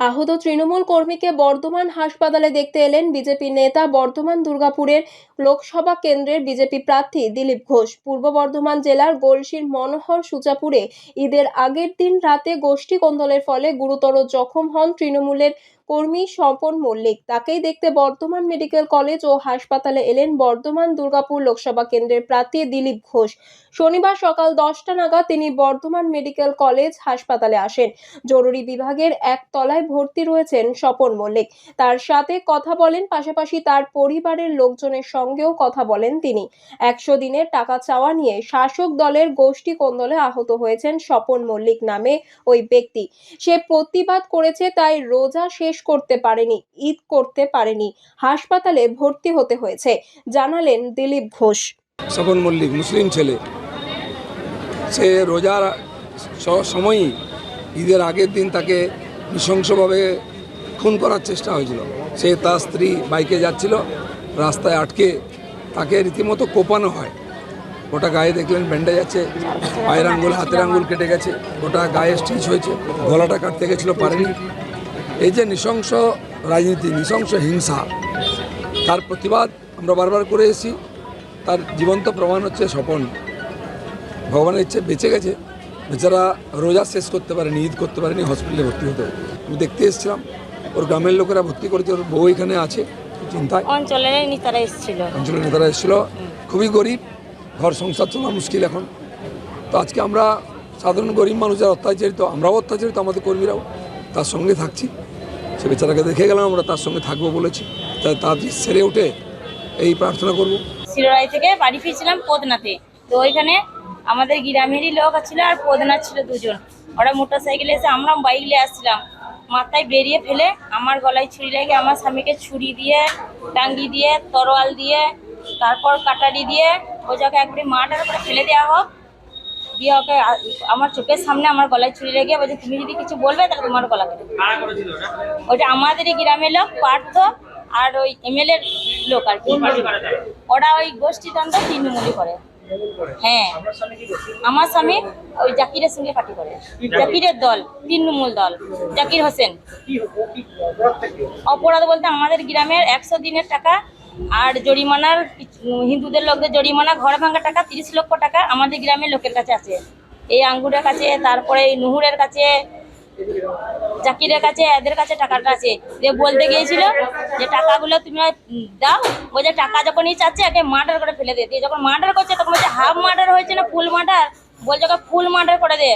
আহত তৃণমূল কর্মীকে বর্ধমান হাসপাতালে দেখতে এলেন বিজেপি নেতা বর্ধমান দুর্গাপুরের লোকসভা কেন্দ্রের বিজেপি প্রার্থী দিলীপ ঘোষ। পূর্ব বর্ধমান জেলার গোলসির মনোহর সুচাপুরে ঈদের আগের দিন রাতে গোষ্ঠী কোন্দলের ফলে গুরুতর জখম হন তৃণমূলের কর্মী স্বপন মল্লিক। তাকেই দেখতে বর্ধমান মেডিকেল কলেজ ও হাসপাতালে এলেন বর্ধমান দুর্গাপুর লোকসভা কেন্দ্রের প্রার্থী দিলীপ ঘোষ। শনিবার সকাল দশটা নাগাদ তিনি বর্ধমান মেডিকেল কলেজ হাসপাতালে আসেন। জরুরি বিভাগের এক তলায় ভর্তি রয়েছেন স্বপন মল্লিক। তার সাথে কথা বলেন, পাশাপাশি তার পরিবারের লোকজনের সঙ্গেও কথা বলেন তিনি। একশো দিনের টাকা চাওয়া নিয়ে শাসক দলের গোষ্ঠী কোন্দলে আহত হয়েছেন স্বপন মল্লিক নামে ওই ব্যক্তি। সে প্রতিবাদ করেছে, তাই রোজা শেষ করতে পারেনি, ঈদ করতে পারেনি, হাসপাতালে ভর্তি হতে হয়েছে, জানালেন দিলীপ ঘোষ। স্বপন মল্লিক, মুসলিম ছেলে। সে রোজার সময়ই ঈদের আগের দিন তাকে নৃশংসভাবে খুন করার চেষ্টা হয়েছিল। সে তার স্ত্রী বাইকে যাচ্ছিল, রাস্তায় আটকে তাকে রীতিমতো কোপানো হয়। গোটা গায়ে দেখলেন ব্যান্ডেজ আছে, পায়ের আঙ্গুল, হাতের আঙ্গুল কেটে গেছে, গোটা গায়ে স্টিচ হয়েছে, গলাটা কাটতে গেছিল পারেনি। এই যে নৃশংস রাজনীতি নৃশংস হিংসা তার প্রতিবাদ আমরা বারবার করে এসেছি। তার জীবন্ত প্রমাণ হচ্ছে স্বপন। ভগবানের ইচ্ছে বেঁচে গেছে। বেচারা রোজা শেষ করতে পারেনি ঈদ করতে পারেনি হসপিটালে ভর্তি হতে। আমি দেখতে এসেছিলাম ওর গ্রামের লোকেরা ভর্তি করেছে ওর বউ এখানে আছে চিন্তায়? অঞ্চলের নেতারা এসেছিল। অঞ্চলের নেতারা এসেছিল। খুবই গরিব ঘর সংসার চলা মুশকিল এখন। তো আজকে আমরা সাধারণ গরিব মানুষ যারা অত্যাচারিত আমরাও অত্যাচারিত আমাদের কর্মীরাও তার সঙ্গে থাকছি। সে বেচারাকে দেখে গেলাম, আমরা তার সঙ্গে থাকব বলেছি। তাই তার সেরে উঠে এই প্রার্থনা করব। শিলরাই থেকে বাড়ি ফিরছিলাম পদনাতে। তো ওইখানে আমাদের গ্রামেরই লোক ছিল আর পদনা ছিল দুজন। ওরা মোটর সাইকেলে এসে আমরা বাইক নিয়ে আসছিলাম। মাথায় বেরিয়ে ফেলে আমার গলায় ছুরি লেগে, আমার স্বামীকে ছুরি দিয়ে, টাঙ্গি দিয়ে, তরোয়াল দিয়ে, তারপর কাটারি দিয়ে জায়গায় একবারে মাটার করে ফেলে দেওয়া হোক দিয়ে ওকে আমার চোখের সামনে আমার গলায় ছুরি লেগে বলছে তুমি যদি কিছু বলবে তাহলে তোমার গলা কেটে। ওটা? আমাদেরই গ্রামের লোক পার্থ আর ওই এমএলএর লোক আর কি। ওরা ওই গোষ্ঠীতন্ত্র তৃণমূলই করে। হ্যাঁ। আমার স্বামী ওই জাকিরের সঙ্গে পার্টি করে। জাকিরের দল তৃণমূল দল। জাকির হোসেন। অপরাধ বলতে আমাদের গ্রামের একশো দিনের টাকা আর জরিমানার হিন্দুদের লোকদের জরিমানা, ঘর ভাঙা টাকা, তিরিশ লক্ষ টাকা আমাদের গ্রামের লোকের কাছে আছে। এই আঙ্গুরের কাছে, তারপরে এই নুহুরের কাছে, জাকিরের কাছে, এদের কাছে টাকাটা আছে। যে বলতে গিয়েছিল যে টাকাগুলো তুমি দাও বলছে টাকা যখনই চাচ্ছে, একে মার্ডার করে ফেলে দে। দিয়ে যখন মার্ডার করছে, তখন বলছে, হাফ মার্ডার হয়েছে না ফুল মার্ডার বলছে ফুল মার্ডার করে দে।